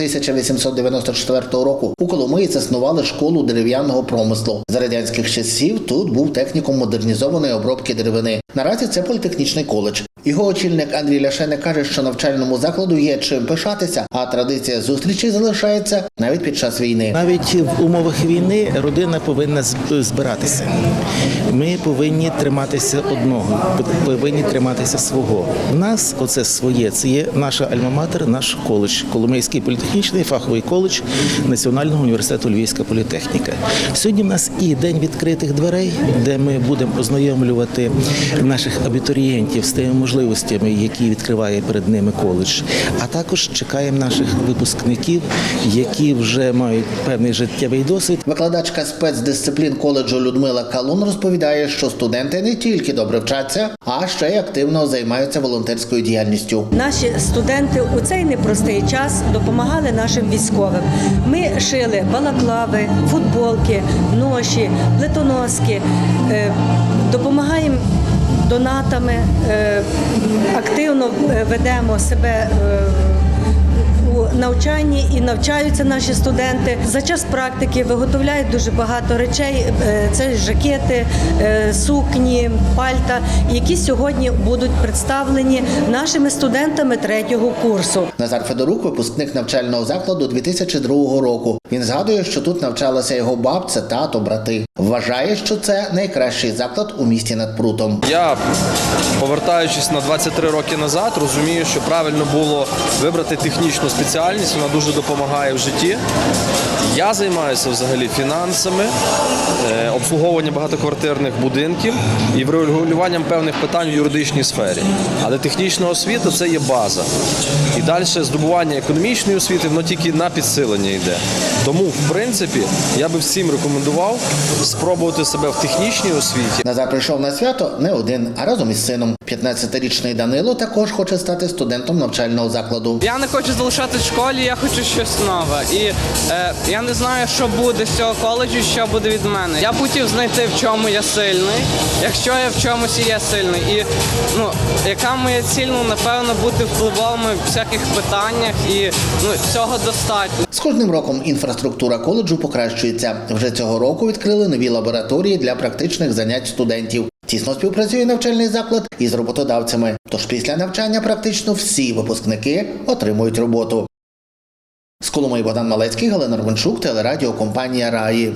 1894 року у Коломиї заснували школу дерев'яного промислу. За радянських часів тут був технікум модернізованої обробки деревини. Наразі це політехнічний коледж. Його очільник Андрій Ляшене каже, що навчальному закладу є чим пишатися, а традиція зустрічі залишається навіть під час війни. Навіть в умовах війни родина повинна збиратися. Ми повинні триматися одного, повинні триматися свого. У нас оце своє. Це є наша альма-матер, наш коледж, Коломийський політехнічний фаховий коледж Національного університету Львівська політехніка. Сьогодні в нас і день відкритих дверей, де ми будемо ознайомлювати наших абітурієнтів з тими можливостями, які відкриває перед ними коледж. А також чекаємо наших випускників, які вже мають певний життєвий досвід. Викладачка спецдисциплін коледжу Людмила Калун розповідає, що студенти не тільки добре вчаться, а ще й активно займаються волонтерською діяльністю. Наші студенти у цей непростий час допомагали нашим військовим. Ми шили балаклави, футболки, ноші, плитоноски, е, допомагаємо донатами, е, активно е, ведемо себе. Навчанні і навчаються наші студенти за час практики виготовляють дуже багато речей. Е, Це жакети, е, сукні, пальта, які сьогодні будуть представлені нашими студентами третього курсу. Назар Федорук, випускник навчального закладу 2002 року. Він згадує, що тут навчалася його бабця, тато, брати. Вважає, що це найкращий заклад у місті над прутом. Я, повертаючись на 23 роки назад, розумію, що правильно було вибрати технічну спеціальність, вона дуже допомагає в житті. Я займаюся взагалі фінансами, е, обслуговуванням багатоквартирних будинків і врегулюванням певних питань у юридичній сфері. Але технічна освіта це є база. І далі здобування економічної освіти, воно тільки на підсилення йде. Тому, в принципі, я би всім рекомендував спробувати себе в технічній освіті. Назар прийшов на свято не один, а разом із сином. 15-річний Данило також хоче стати студентом навчального закладу. Я не хочу залишатись в школі, я хочу щось нове. І е, я не знаю, що буде з цього коледжу, що буде від мене. Я хотів знайти, в чому я сильний, якщо я в чомусь є сильний. І ну, яка моя ціль, ну, напевно, бути впливовими в всяких питаннях, і ну, цього достатньо. З кожним роком інфраструктура коледжу покращується. Вже цього року відкрили нові лабораторії для практичних занять студентів. Тісно співпрацює навчальний заклад із роботодавцями. Тож після навчання практично всі випускники отримують роботу. З коломою Богдан Малецький, Галина телерадіо телерадіокомпанія Раї.